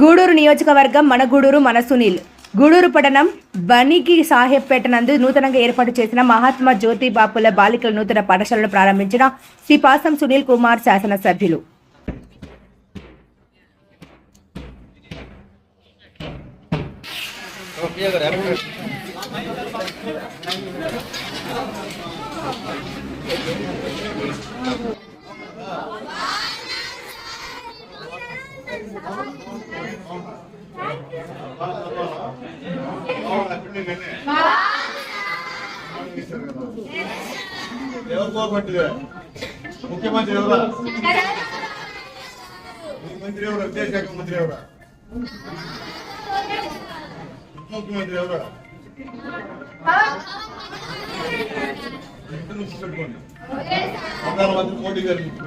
గూడూరు నియోజకవర్గం మన గూడూరు మన సునీల్. గూడూరు పట్టణం బనికి సాహెబ్పేట నందు నూతనంగా ఏర్పాటు చేసిన మహాత్మా జ్యోతి బాపుల బాలికల నూతన పాఠశాలను ప్రారంభించిన శ్రీ పాసం సునీల్ కుమార్ శాసనసభ్యులు. ఎవరు కోరుకుంటుంది ముఖ్యమంత్రి ఎవరా? ముఖ్యమంత్రి ఎవరా? విద్యాశాఖ మంత్రి ఎవరా ముఖ్యమంత్రి ఎవరా ప్రధానమంత్రి మోడీ గారు ముక్కు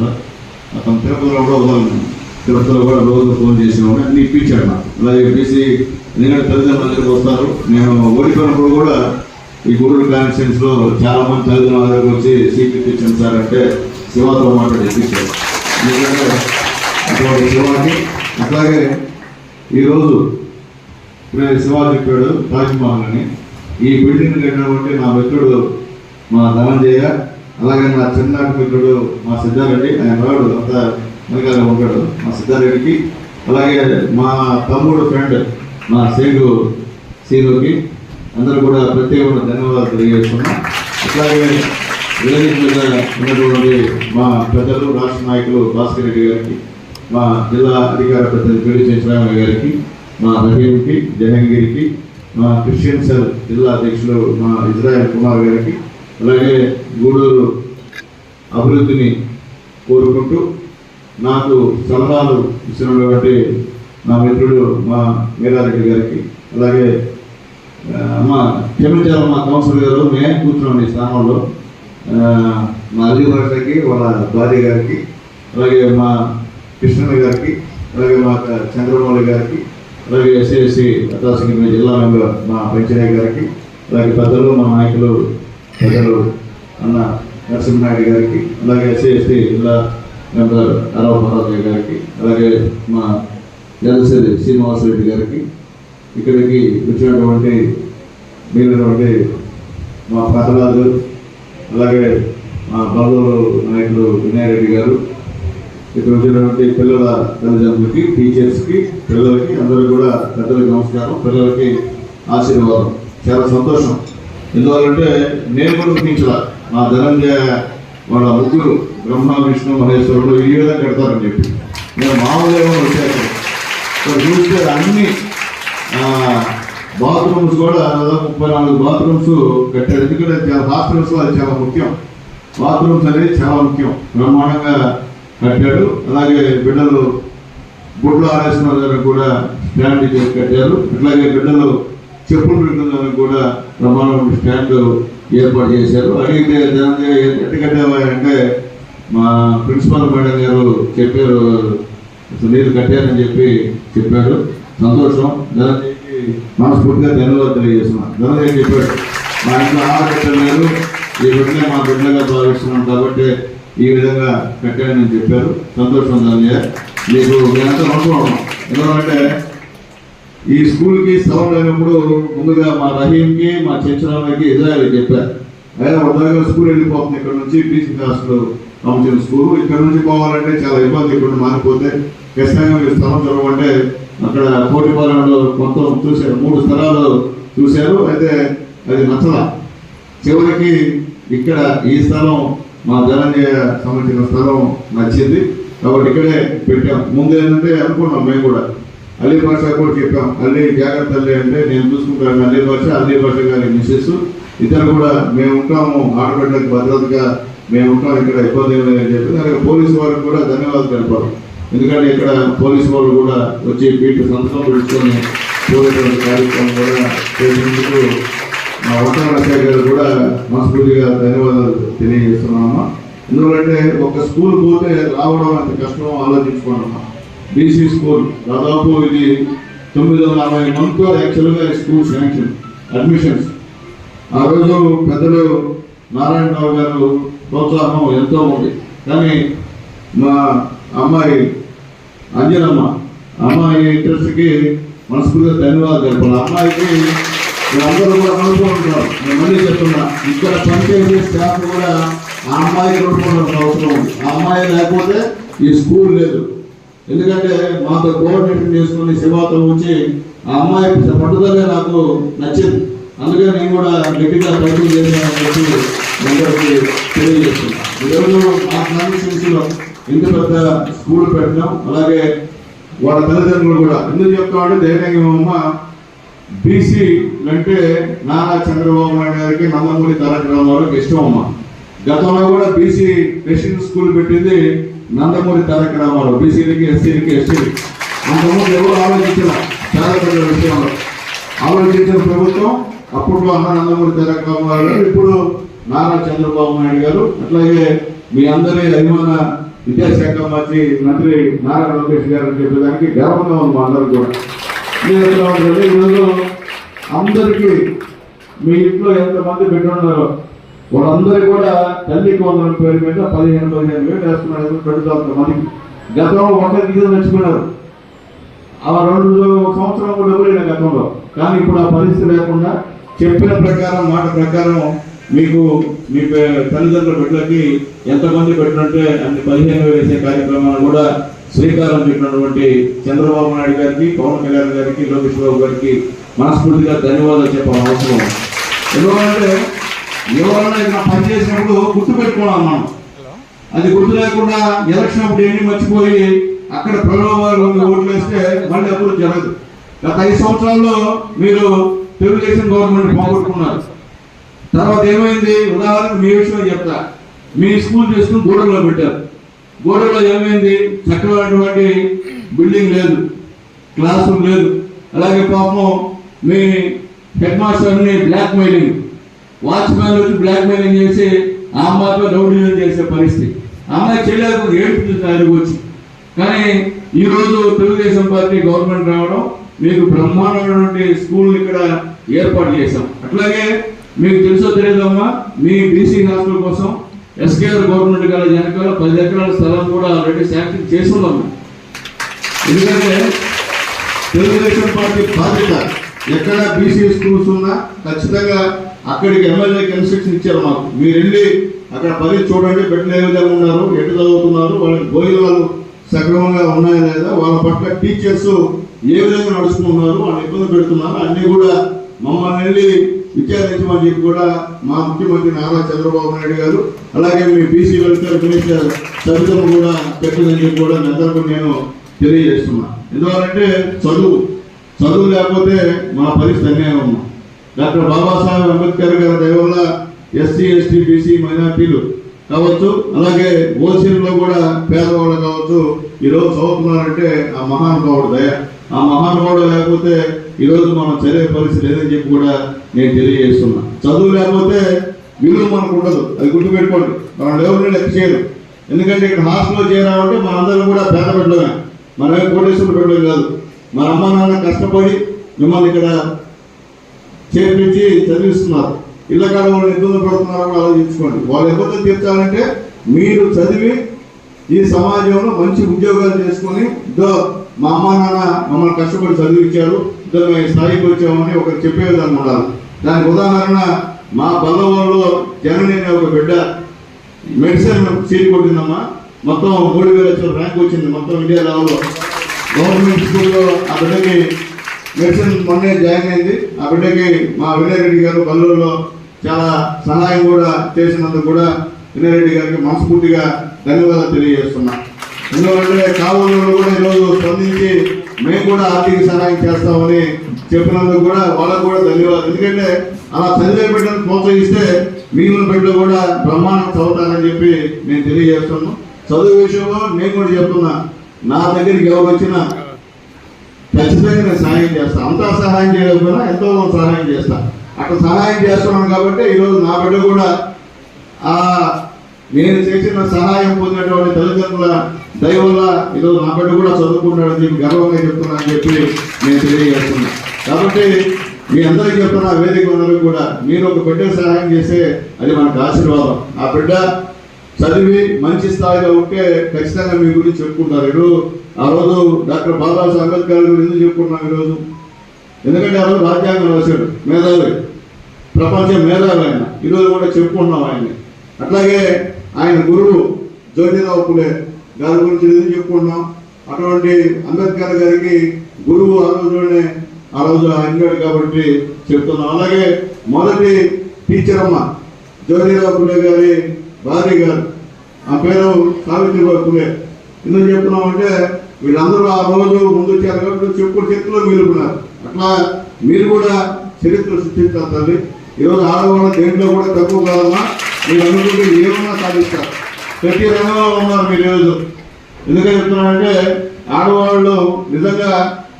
వేరే అతను తిరుపతిలో కూడా వదలను తిరుపతిలో కూడా రోజు ఫోన్ చేసేవాడు. అన్ని ఇప్పించాడు నాకు అలా చెప్పేసి ఎందుకంటే తల్లిదండ్రులు దగ్గరికి వస్తారు. నేను ఓడిపోయినప్పుడు కూడా ఈ గూడూరు కాన్స్టిట్యూన్స్ చాలామంది తల్లిదండ్రుల దగ్గరకు వచ్చి సీట్ ఇప్పించాను సార్ అంటే శివాతో మాట్లాడి ఇప్పించారు. ఎందుకంటే అటువంటి శివాకి అట్లాగే ఈరోజు ఇప్పుడే శివా చెప్పాడు తాజ్మహల్ అని ఈ బిల్డింగ్ కట్టినటువంటి నా మిత్రుడు మా ధనంజయ. అలాగే నా చిన్ననాటి మిత్రుడు మా సిద్ధారెడ్డి ఆయన రాడు అంతా వెనకాల ఉంటాడు మా సిద్ధారెడ్డికి. అలాగే మా తమ్ముడు ఫ్రెండ్ మా సేగు సీనుకి అందరూ కూడా ప్రత్యేకమైన ధన్యవాదాలు తెలియజేస్తున్నాం. అట్లాగే విలేజ్ మీద ఉన్నటువంటి మా పెద్దలు రాష్ట్ర నాయకులు భాస్కర్ రెడ్డి గారికి మా జిల్లా అధికార ప్రతినిధి పెళ్ళి చేసిన గారికి మా రహీంకి జహంగీర్కి మా క్రిస్టియన్ సెల్ జిల్లా అధ్యక్షులు మా ఇజ్రాయల్ కుమార్ గారికి అలాగే గూడూరు అభివృద్ధిని కోరుకుంటూ నాకు సలహాలు ఇచ్చినటువంటి నా మిత్రుడు మా మీరారెడ్డి గారికి అలాగే మా అమ్మ క్షమించాలి మా కౌన్సిలర్ గారు మేము కూర్చున్నాం ఈ స్థానంలో. మా అల్లి భాషకి వాళ్ళ భార్య గారికి అలాగే మా కృష్ణన్న గారికి అలాగే మా చంద్రమౌళి గారికి అలాగే ఎస్ఏఎస్సి అతాసింగ్ జిల్లా మెంబర్ మా పెంచయ్య గారికి అలాగే పెద్దలు మా నాయకులు ప్రజలు అన్న నరసింహనాయుడు గారికి అలాగే ఎస్ఏఎస్సి జిల్లా మెంబర్ అరవ గారికి అలాగే మా జనసేన శ్రీనివాసరెడ్డి గారికి ఇక్కడికి వచ్చినటువంటి మిగిలినటువంటి మా ప్రహ్లాదు అలాగే మా బంధువులు నాయకులు వినాయరెడ్డి గారు ఇక్కడ వచ్చినటువంటి పిల్లల తల్లిదండ్రులకి టీచర్స్కి పిల్లలకి అందరూ కూడా పెద్దలకి నమస్కారం పిల్లలకి ఆశీర్వాదం. చాలా సంతోషం. ఎందువల్లంటే నేను కూడా ఊహించాల మా ధనంజయ వాళ్ళ ముగ్గురు బ్రహ్మ విష్ణు మహేశ్వరుడు ఈ విధంగా కడతారని చెప్పి. నేను మామూలుగా వచ్చాను చూస్తే అన్ని బాత్రూమ్స్ కూడా దాదాపు ముప్పై నాలుగు బాత్రూమ్స్ కట్టారు. ఎందుకంటే చాలా అది చాలా ముఖ్యం. బాత్రూమ్స్ అనేది చాలా ముఖ్యం. బ్రహ్మాండంగా కట్టాడు అలాగే బిడ్డలు గుడ్లు ఆరేసుకున్న కూడా స్టాండ్ చేసి కట్టారు. అట్లాగే బిడ్డలు చెప్పులు పెట్టుకున్న కూడా ప్రమాణం స్టాండ్ ఏర్పాటు చేశారు. అడిగితే దాని ఎట్టి కట్టామంటే మా ప్రిన్సిపల్ మేడం గారు చెప్పారు నీళ్ళు కట్టారని చెప్పి చెప్పారు. సంతోషం. ధనంజయ్కి మనస్ఫూర్తిగా ధన్యవాదాలు తెలియజేస్తున్నాను ధనంజయ్ చెప్పాడు మా ఇంట్లో ఆడబిడ్డలు ఈ బిడ్డనే మా బిడ్డగా భావిస్తున్నాం కాబట్టి ఈ విధంగా కట్టారని చెప్పారు. సంతోషం ధనంజయ మీకు మేమంతా అనుకున్నాం ఎందుకంటే ఈ స్కూల్కి స్థలం అయినప్పుడు ముందుగా మా రహీంకి మా చెంచరామకి ఇజ్రాయల్ చెప్పారు. అయినా వద్దగా స్కూల్ వెళ్ళిపోతుంది. ఇక్కడ నుంచి బీసీ హాస్టల్ పంపించిన స్కూల్. ఇక్కడ నుంచి పోవాలంటే చాలా ఇబ్బంది ఇక్కడ మారిపోతే ఖచ్చితంగా మీరు స్థలం చూడమంటే అక్కడ కోటిపాలెంలో మొత్తం చూశారు మూడు స్థలాలు చూశారు. అయితే అది నచ్చల. చివరికి ఇక్కడ ఈ స్థలం మా ధనంజయ సంబంధించిన స్థలం నచ్చింది. కాబట్టి ఇక్కడే పెట్టాం. ముందు ఏంటంటే అనుకున్నాం మేము కూడా. అల్లీ భాష కూడా చెప్పాం. అల్లి జాగ్రత్త అల్లి అంటే నేను చూసుకుంటాను. అల్లి భాష అల్లి భాష గారి మిస్సెస్ ఇద్దరు కూడా మేము ఉంటాము. ఆడబిడ్డలకు భద్రతగా మేము ఉంటాం. ఇక్కడ ఇబ్బంది లేదని చెప్పి. అలాగే పోలీసు వారికి కూడా ధన్యవాదాలు తెలపాలి ఎందుకంటే ఇక్కడ పోలీసు వాళ్ళు కూడా వచ్చి వీటి సంతకం పెట్టుకొని పోలీసు కార్యక్రమం కూడా చేసినందుకు మా వాతావరణ శాఖ గారు కూడా మనస్ఫూర్తిగా ధన్యవాదాలు తెలియజేస్తున్నామమ్మా. ఎందుకంటే ఒక స్కూల్ పోతే రావడం అంత కష్టం ఆలోచించుకోండి బీసీ స్కూల్ దాదాపు ఇది తొమ్మిది వందల అరవై మందితో యాక్చువల్గా స్కూల్ శాంక్షన్ అడ్మిషన్స్. ఆ రోజు పెద్దలు నారాయణరావు గారు ప్రోత్సాహం ఎంతో ఉంది. కానీ మా అమ్మాయి అంజనమ్మ అమ్మాయి ఇంట్రెస్ట్కి మనస్ఫూర్తిగా ధన్యవాదాలు తెలపాలి అమ్మాయికి అందరూ కూడా అనుకుంటున్నారు నేను మళ్ళీ చెప్తున్నా ఇక్కడ పనిచేసే స్టాఫ్ కూడా ఆ అమ్మాయి అనుకోవాల్సిన అవసరం ఉంది. ఆ అమ్మాయి లేకపోతే ఈ స్కూల్ లేదు. ఎందుకంటే మాతో కోఆర్డినేషన్ చేసుకుని శివాతో వచ్చి ఆ అమ్మాయి పట్టుదలే నాకు నచ్చింది. అందుకే నేను కూడా గట్టిగా ప్రయత్నం చేశానని చెప్పి అందరికీ తెలియజేస్తున్నాను. ఈరోజు మా కాన్స్టిట్యూన్సీలో ఇంత పెద్ద స్కూల్ పెట్టినాం అలాగే వాళ్ళ తల్లిదండ్రులు కూడా ఎందుకు చెప్తామంటే ధైర్యంగా అమ్మ బీసీ అంటే నారా చంద్రబాబు నాయుడు గారికి నందమూరి తారక రామారావుకి ఇష్టం అమ్మ. గతంలో కూడా బీసీ రెసిడెంట్ స్కూల్ పెట్టింది నందమూరి తారక రామారావు బీసీలకి ఎస్సీలకి ఎస్టీలకి. అంతకుముందు ఎవరు ఆలోచించిన చాలా విషయంలో. ఆలోచించిన ప్రభుత్వం అప్పట్లో అన్న నందమూరి తారక రామారావు గారు ఇప్పుడు నారా చంద్రబాబు నాయుడు గారు అట్లాగే మీ అందరి అభిమాన విద్యాశాఖ మంత్రి మంత్రి నారా లోకేష్ గారు అని చెప్పేదానికి గర్వంగా ఉంది మా అందరూ కూడా. ఈరోజు అందరికీ మీ ఇంట్లో ఎంతమంది పెట్టున్నారో వాళ్ళందరూ కూడా తల్లి కొందరం పేరు మీద పదిహేను పదిహేను వేలు వేస్తున్నారు రెండు సంవత్సరం మనకి. గతంలో ఒకరికి ఇద్దరు నచ్చుకున్నారు. ఆ రెండు సంవత్సరం కూడా ఎవరైనా గతంలో. కానీ ఇప్పుడు ఆ పరిస్థితి లేకుండా చెప్పిన ప్రకారం మాట ప్రకారం మీకు మీ పే- తల్లిదండ్రుల బిడ్డలకి ఎంతమంది పెట్టినట్టే అన్ని పదిహేను వేసే కార్యక్రమాలు కూడా శ్రీకారం చెప్పినటువంటి చంద్రబాబు నాయుడు గారికి పవన్ కళ్యాణ్ గారికి లోకేష్ బాబు గారికి మనస్ఫూర్తిగా ధన్యవాదాలు చెప్పాల్సిన అవసరం ఎందుకంటే ఎవరైనా ఇక్కడ పనిచేసినప్పుడు గుర్తు పెట్టుకోవాలి మనం. అది గుర్తు లేకుండా ఎలక్షన్ అప్పుడు ఎన్ని మర్చిపోయి అక్కడ ప్రలోభాలు ఓట్లు వేస్తే మళ్ళీ అప్పుడు జరగదు. గత ఐదు సంవత్సరాల్లో మీరు తెలుగుదేశం గవర్నమెంట్ పోగొట్టుకున్నారు. తర్వాత ఏమైంది? ఉదాహరణకు మీ విషయం చెప్తా. మీ స్కూల్ చేసుకుని గూడెంలో పెట్టారు. గూడెంలో ఏమైంది? చక్కమైనటువంటి బిల్డింగ్ లేదు. క్లాస్ రూమ్ లేదు. అలాగే పాపం మీ హెడ్ మాస్టర్ని బ్లాక్ మెయిలింగ్ వాచ్మ్యాన్ వచ్చి బ్లాక్ మెయిలింగ్ చేసి ఆ అమ్మాయితో రౌడీలు చేసే పరిస్థితి. అమ్మాయి చేయలేకపోతే ఏడుపుతుంది వచ్చి. కానీ ఈరోజు తెలుగుదేశం పార్టీ గవర్నమెంట్ రావడం మీకు బ్రహ్మాండమైనటువంటి స్కూల్ ఇక్కడ ఏర్పాటు చేశాం. అట్లాగే మీకు తెలుసో తెలియదమ్మా మీ బీసీ హాస్టల్ కోసం ఎస్కేఆర్ గవర్నమెంట్ గల వెనకాల పది ఎకరాల స్థలం కూడా ఆల్రెడీ శాంక్షన్ చేస్తున్నాం ఎందుకంటే తెలుగుదేశం పార్టీ బాధ్యత. ఎక్కడ బీసీ స్కూల్స్ ఉన్నా ఖచ్చితంగా అక్కడికి ఎమ్మెల్యే కన్స్ట్రక్షన్ ఇచ్చారు మాకు. మీరు వెళ్ళి అక్కడ పని చూడండి బిడ్డలు ఏ విధంగా ఉన్నారు ఎటు చదువుతున్నారు వాళ్ళకి భోజనాలు సక్రమంగా ఉన్నాయా లేదా వాళ్ళ పట్ల టీచర్స్ ఏ విధంగా నడుచుకుంటున్నారు వాళ్ళు ఇబ్బంది పెడుతున్నారు అన్ని కూడా మమ్మల్ని వెళ్ళి విచారించమని చెప్పి కూడా మా ముఖ్యమంత్రి నారా చంద్రబాబు నాయుడు గారు అలాగే మీ బీసీ వెల్ఫేర్ మినిస్టర్ సబితమ్మ కూడా పెట్టదని చెప్పి కూడా మీ అందరికీ నేను తెలియజేస్తున్నా. ఎందువల్లంటే చదువు. చదువు లేకపోతే మా పరిస్థితి అన్యాయం డాక్టర్ బాబాసాహెబ్ అంబేద్కర్ గారి దయ ఎస్సీ ఎస్టీ బీసీ మైనార్టీలు కావచ్చు అలాగే ఓసీలో కూడా పేదవాళ్ళు కావచ్చు ఈరోజు చదువుతున్నారంటే ఆ మహానుభావుడు దయ. ఆ మహానుభావుడు లేకపోతే ఈరోజు మనం చదివే పరిస్థితి లేదని చెప్పి కూడా నేను తెలియజేస్తున్నా. చదువు లేకపోతే విలువ మనకు ఉండదు. అది గుర్తుపెట్టుకోండి. మనం ఎవరిని లెక్క చేయరు. ఎందుకంటే ఇక్కడ హాస్టల్లో చేరామంటే మనందరం కూడా పేద బిడ్డలమే మనమే కోటేశ్వరుడు బిడ్డలు కాదు. మన అమ్మ నాన్న కష్టపడి మిమ్మల్ని ఇక్కడ చేర్పించి చదివిస్తున్నారు. ఇళ్ళ కాడ వాళ్ళు ఇబ్బంది పడుతున్నారో కూడా ఆలోచించుకోండి. వాళ్ళు ఇబ్బందులు తీర్చాలంటే మీరు చదివి ఈ సమాజంలో మంచి ఉద్యోగాలు చేసుకొని ఇదో మా అమ్మ నాన్న మమ్మల్ని కష్టపడి చదివించారు ఇదో మేము స్థాయికి వచ్చామని ఒకరు చెప్పే ఉండాలి దానికి ఉదాహరణ మా బల్లవాళ్ళలో జనని ఒక బిడ్డ మెడిసిన్ సీట్ కొట్టిందమ్మా. మొత్తం మూడు వేల ర్యాంక్ వచ్చింది మొత్తం ఇండియా లెవెల్లో. గవర్నమెంట్ స్కూల్లో ఆ బిడ్డకి మెడిసిన్ మొన్నే జాయిన్ అయింది. ఆ బిడ్డకి మా వినయరెడ్డి గారు బల్లూరులో చాలా సహాయం కూడా చేసినందుకు కూడా వినయరెడ్డి గారికి మనస్ఫూర్తిగా ధన్యవాదాలు తెలియజేస్తున్నా. ఎందుకంటే కావులు కూడా ఈరోజు స్పందించి మేము కూడా ఆర్థిక సహాయం చేస్తామని చెప్పినందుకు కూడా వాళ్ళకు కూడా ధన్యవాదాలు. ఎందుకంటే అలా చదివే బిడ్డను ప్రోత్సహిస్తే మిగిలిన బిడ్డలు కూడా బ్రహ్మాండం చదువుతానని చెప్పి నేను తెలియజేస్తున్నాను. చదువు విషయంలో నేను కూడా చెప్తున్నా నా దగ్గరికి ఎవరు వచ్చినా ఖచ్చితంగా నేను సహాయం చేస్తాను అంతా సహాయం చేయకపోయినా ఎంతో మంది సహాయం చేస్తాను అట్లా సహాయం చేస్తున్నాను కాబట్టి ఈరోజు నా బిడ్డ కూడా ఆ నేను చేసిన సహాయం పొందినటువంటి తల్లిదండ్రుల దయ వల్ల ఈరోజు నా బిడ్డ కూడా చదువుకుంటాడని చెప్పి గర్వంగా చెప్తున్నా అని చెప్పి నేను తెలియజేస్తున్నా. కాబట్టి మీ అందరికీ చెప్తున్నా వేదిక అందరికీ కూడా మీరు ఒక బిడ్డ సహాయం చేస్తే అది మనకు ఆశీర్వాదం. ఆ బిడ్డ చదివి మంచి స్థాయిలో ఉంటే ఖచ్చితంగా మీ గురించి చెప్పుకుంటారు. ఈరోజు ఆ రోజు డాక్టర్ బాబాసాహెబ్ అంబేద్కర్ గారు ఎందుకు చెప్పుకున్నాం ఈరోజు? ఎందుకంటే ఆ రోజు రాజ్యాంగం రాశాడు మేధావి ప్రపంచ మేధావి ఆయన. ఈరోజు కూడా చెప్పుకున్నాం ఆయన్ని. అట్లాగే ఆయన గురువు జ్యోతిరావు పులే గారి గురించి ఎందుకు చెప్పుకున్నాం? అటువంటి అంబేద్కర్ గారికి గురువు ఆ రోజులోనే ఆ రోజు అయినాడు కాబట్టి చెప్తున్నాం. అలాగే మొదటి టీచర్ అమ్మ జ్యోతిరావు పులే గారి భార్య గారు. ఆ పేరు సావిత్రిబాయి పులే. ఎందుకు చెప్తున్నామంటే వీళ్ళందరూ ఆ రోజు ముందు వచ్చారు కాబట్టి చెప్పుడు చరిత్రలో మిగులుకున్నారు అట్లా మీరు కూడా చరిత్ర సృష్టించాలి తల్లి ఈరోజు ఆడవాళ్ళ దేంట్లో కూడా తక్కువ కాదమ్మా మీరు అనుకుంటే ఏమన్నా సాధిస్తారు. ప్రతి రంగంలో ఉన్నారు మీరు ఈరోజు ఎందుకని చెప్తున్నానంటే ఆడవాళ్ళు నిజంగా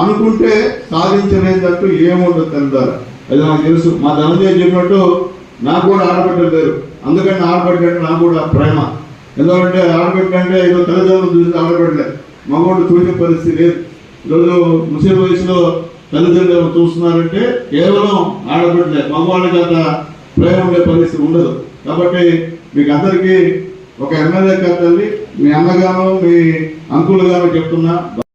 అనుకుంటే సాధించలేదంటూ ఏముండదు తండ్రి అది నాకు తెలుసు. మా ధనంజయ చెప్పినట్టు నాకు కూడా ఆడబిడ్డలు లేరు. అందుకని ఆడబిడ్డ నాకు కూడా ప్రేమ. ఎందుకంటే ఆడబిడ్డ అంటే ఏదో తల్లిదండ్రులు చూసి ఆడబిడ్డలే. మగవాళ్ళు చూసే పరిస్థితి లేదు. ఈరోజు ముసలి వయసులో తల్లిదండ్రులు చూస్తున్నారంటే కేవలం ఆడబిడ్డలే మగవాళ్ళ అంత ప్రేమ ఉండే పరిస్థితి ఉండదు. కాబట్టి మీకు అందరికీ ఒక ఎమ్మెల్యే తల్లి మీ అన్నగాను మీ అంకుల్ గాను చెప్తున్నా.